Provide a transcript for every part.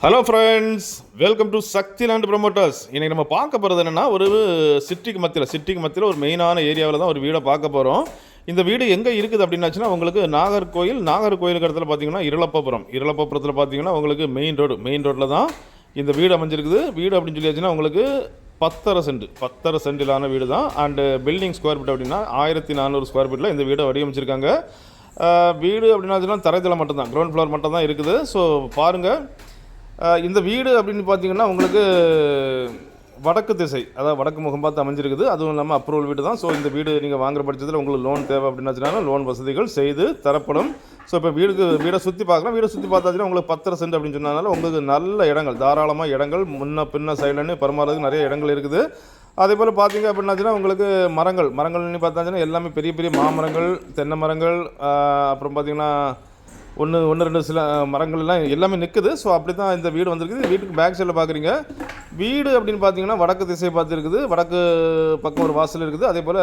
Hello friends welcome to Shakti land promoters இன்றைக்கி நம்ம பார்க்க போகிறது என்னென்னா ஒரு சிட்டிக்கு மத்தியில் சிட்டிக்கு மத்தியில் ஒரு மெயினான ஏரியாவில் தான் ஒரு வீடை பார்க்க போகிறோம் இந்த வீடு எங்கே இருக்குது அப்படின்னாச்சுன்னா உங்களுக்கு நாகர்கோயில் நாகர்கோயிலுக்கு இடத்துல பார்த்தீங்கன்னா இரளப்பபுரம் இரளப்பபுரத்தில் பார்த்தீங்கன்னா உங்களுக்கு மெயின் ரோடு மெயின் ரோட்டில் தான் இந்த வீடு அமைஞ்சிருக்குது. வீடு அப்படின்னு சொல்லியாச்சுன்னா உங்களுக்கு பத்தரை சென்ட் பத்தரை சென்டிலான வீடு தான். அண்டு பில்டிங் ஸ்கொயர் ஃபீட் அப்படின்னா ஆயிரத்தி நானூறு ஸ்கொயர் ஃபீட்டில் இந்த வீடை வடிவமைச்சிருக்காங்க. வீடு அப்படின்னா தரைத்தளம் மட்டும்தான் கிரவுண்ட் ஃப்ளோர் மட்டும் தான் இருக்குது. ஸோ பாருங்கள் இந்த வீடு அப்படின்னு பார்த்தீங்கன்னா உங்களுக்கு வடக்கு திசை அதாவது வடக்கு முகம் பார்த்து அமைஞ்சிருக்குது. அதுவும் இல்லாமல் அப்ரூவல் வீடு தான். ஸோ இந்த வீடு நீங்கள் வாங்குற பட்சத்தில் உங்களுக்கு லோன் தேவை அப்படின்னாச்சுன்னா லோன் வசதிகள் செய்து தரப்படும். ஸோ இப்போ வீடுக்கு வீடை சுற்றி பார்க்கலாம் வீடை சுற்றி பார்த்தாச்சுன்னா உங்களுக்கு பத்தரை சென்ட் அப்படின்னு சொன்னதுனால உங்களுக்கு நல்ல இடங்கள் தாராளமாக இடங்கள். முன்ன பின்ன சைடுலன்னு பரமாறதுக்கு நிறைய இடங்கள் இருக்குது. அதே போல் பார்த்தீங்க அப்படின்னாச்சுன்னா உங்களுக்கு மரங்கள் மரங்கள்னு பார்த்தாச்சுன்னா எல்லாமே பெரிய பெரிய மாமரங்கள் தென்னை மரங்கள் அப்புறம் பார்த்தீங்கன்னா ஒன்று ஒன்று ரெண்டு சில மரங்கள் எல்லாம் எல்லாமே நிற்குது ஸோ அப்படி தான் இந்த வீடு வந்திருக்குது. வீட்டுக்கு பேக் சைடில் பார்க்குறீங்க வீடு அப்படின்னு பார்த்தீங்கன்னா வடக்கு திசை பார்த்துருக்குது. வடக்கு பக்கம் ஒரு வாசல் இருக்குது. அதே போல்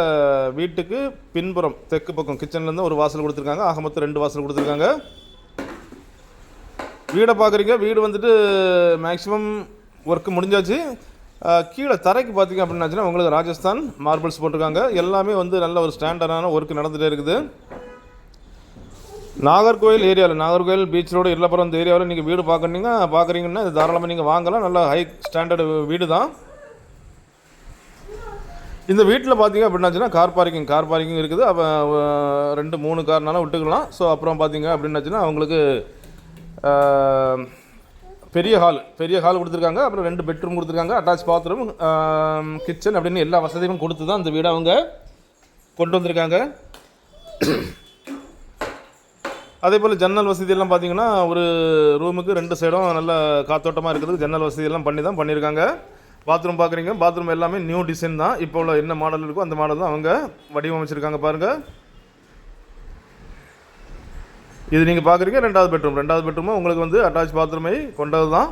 வீட்டுக்கு பின்புறம் தெற்கு பக்கம் கிச்சன்லேருந்து ஒரு வாசல் கொடுத்துருக்காங்க. ஆக மொத்தம் ரெண்டு வாசல் கொடுத்துருக்காங்க. வீடை பார்க்குறீங்க வீடு வந்துட்டு மேக்ஸிமம் ஒர்க்கு முடிஞ்சாச்சு. கீழே தரைக்கு பார்த்தீங்க அப்படின்னாச்சுன்னா உங்களுக்கு ராஜஸ்தான் மார்பிள்ஸ் போட்டிருக்காங்க. எல்லாமே வந்து நல்ல ஒரு ஸ்டாண்டர்டான ஒர்க் நடந்துகிட்டே இருக்குது. நாகர்கோயில் ஏரியாவில் நாகர்கோயில் பீச் ரோடு இல்லப்புறம் இந்த ஏரியாவில் நீங்கள் வீடு பார்க்குறீங்க பார்க்குறீங்கன்னா இது தாராளமாக நீங்கள் வாங்கலாம். நல்ல ஹை ஸ்டாண்டர்டு வீடு தான் இந்த வீட்டில் பார்த்தீங்க அப்படின்னாச்சுன்னா கார் பார்க்கிங் கார் பார்க்கிங் இருக்குது. அப்போ ரெண்டு மூணு கார்னாலும் விட்டுக்கலாம். ஸோ அப்புறம் பார்த்தீங்க அப்படின்னாச்சுன்னா அவங்களுக்கு பெரிய ஹால் பெரிய ஹால் கொடுத்துருக்காங்க. அப்புறம் ரெண்டு பெட்ரூம் கொடுத்துருக்காங்க. அட்டாச் பாத்ரூம் கிச்சன் அப்படின்னு எல்லா வசதியும் கொடுத்து தான் இந்த வீடை அவங்க கொண்டு வந்திருக்காங்க. அதே போல் ஜன்னல் வசதியெல்லாம் பார்த்தீங்கன்னா ஒரு ரூமுக்கு ரெண்டு சைடும் நல்ல காத்தோட்டமாக இருக்கிறது. ஜன்னல் வசதியெல்லாம் பண்ணி தான் பண்ணியிருக்காங்க பாத்ரூம் பார்க்குறீங்க பாத்ரூம் எல்லாமே நியூ டிசைன் தான். இப்போ உள்ள என்ன மாடல் இருக்கோ அந்த மாடல் தான் அவங்க வடிவமைச்சிருக்காங்க பாருங்கள் இது நீங்கள் பார்க்குறீங்க ரெண்டாவது பெட்ரூம் ரெண்டாவது பெட்ரூமும் உங்களுக்கு வந்து அட்டாச் பாத்ரூமை கொண்டது தான்.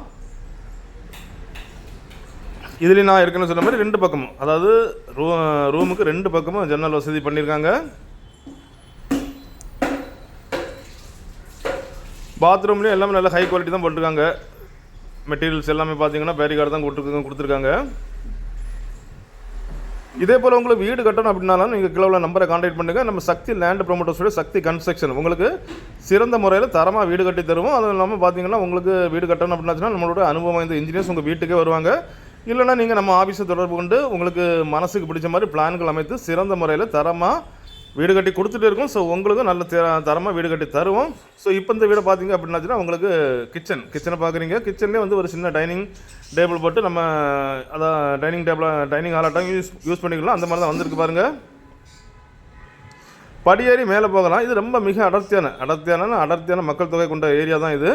இதுலேயும் நான் ஏற்கனவே சொன்ன மாதிரி ரெண்டு பக்கமும். அதாவது ரூ ரூமுக்கு ரெண்டு பக்கமும் ஜன்னல் வசதி பண்ணியிருக்காங்க பாத்ரூம்லேயும் எல்லாமே நல்ல ஹை குவாலிட்டி தான் போட்டிருக்காங்க. மெட்டீரியல்ஸ் எல்லாமே பார்த்தீங்கன்னா பேரிகார்டு தான் கொடுத்துருக்காங்க கொடுத்துருக்காங்க. இதே போல் உங்களுக்கு வீடு கட்டணும் அப்படின்னாலும் நீங்கள் கிளவில் நம்பரை காண்டாக்ட் பண்ணுங்கள் நம்ம சக்தி லேண்ட் ப்ரொமோட்டர்ஸோட சக்தி கன்ஸ்ட்ரக்ஷன் உங்களுக்கு சிறந்த முறையில் தரமாக வீடு கட்டி தருவோம். அதுவும் இல்லாமல் பார்த்தீங்கன்னா உங்களுக்கு வீடு கட்டணும் அப்படின்னாச்சுன்னா நம்மளோட அனுபவம் வாய்ந்த இன்ஜினியர்ஸ் உங்கள் வீட்டுக்கே வருவாங்க. இல்லைன்னா நீங்கள் நம்ம ஆஃபீஸை தொடர்பு கொண்டு உங்களுக்கு மனசுக்கு பிடிச்ச மாதிரி பிளான்கள் அமைத்து சிறந்த முறையில் தரமாக வீடு கட்டி கொடுத்துட்டு இருக்கோம். ஸோ உங்களுக்கும் நல்ல தரமாக வீடு கட்டி தருவோம். ஸோ இப்போ இந்த வீடை பார்த்தீங்க அப்படின்னாச்சுன்னா உங்களுக்கு கிச்சன் கிச்சனை பார்க்குறீங்க கிச்சன்லேயே வந்து ஒரு சின்ன டைனிங் டேபிள் போட்டு நம்ம அதான் டைனிங் டேபிளாக டைனிங் ஹாலாட்டம் யூஸ் யூஸ் பண்ணிக்கலாம். அந்த மாதிரி தான் வந்திருக்கு பாருங்கள் படியேறி மேலே போகலாம். இது ரொம்ப மிக அடர்த்தியான அடர்த்தியான அடர்த்தியான மக்கள் தொகை கொண்ட ஏரியா தான் இது.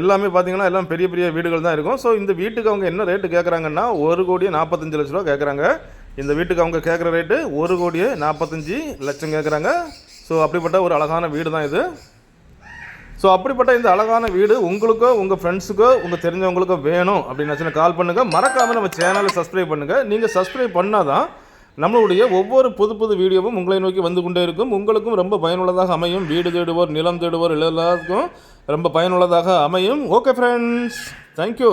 எல்லாமே பார்த்தீங்கன்னா எல்லாம் பெரிய பெரிய வீடுகள் தான் இருக்கும். ஸோ இந்த வீட்டுக்கு அவங்க என்ன ரேட்டு கேட்குறாங்கன்னா ஒரு கோடியே நாற்பத்தஞ்சு லட்ச ரூபா கேட்குறாங்க இந்த வீட்டுக்கு அவங்க கேட்குற ரேட்டு ஒரு கோடியே நாற்பத்தஞ்சு லட்சம் கேட்குறாங்க ஸோ அப்படிப்பட்ட ஒரு அழகான வீடு தான் இது. ஸோ அப்படிப்பட்ட இந்த அழகான வீடு உங்களுக்கோ உங்கள் ஃப்ரெண்ட்ஸுக்கோ உங்கள் தெரிஞ்சவங்களுக்கோ வேணும் அப்படின்னு கால் பண்ணுங்கள் மறக்காமல் நம்ம சேனலை சப்ஸ்கிரைப் பண்ணுங்கள் நீங்கள் சப்ஸ்கிரைப் பண்ணால் தான் நம்மளுடைய ஒவ்வொரு புது புது வீடியோவும் உங்களை நோக்கி வந்து கொண்டே இருக்கும். உங்களுக்கும் ரொம்ப பயனுள்ளதாக அமையும். வீடு தேடுவோர் நிலம் தேடுவோர் எல்லாருக்கும் ரொம்ப பயனுள்ளதாக அமையும். Okay friends thank you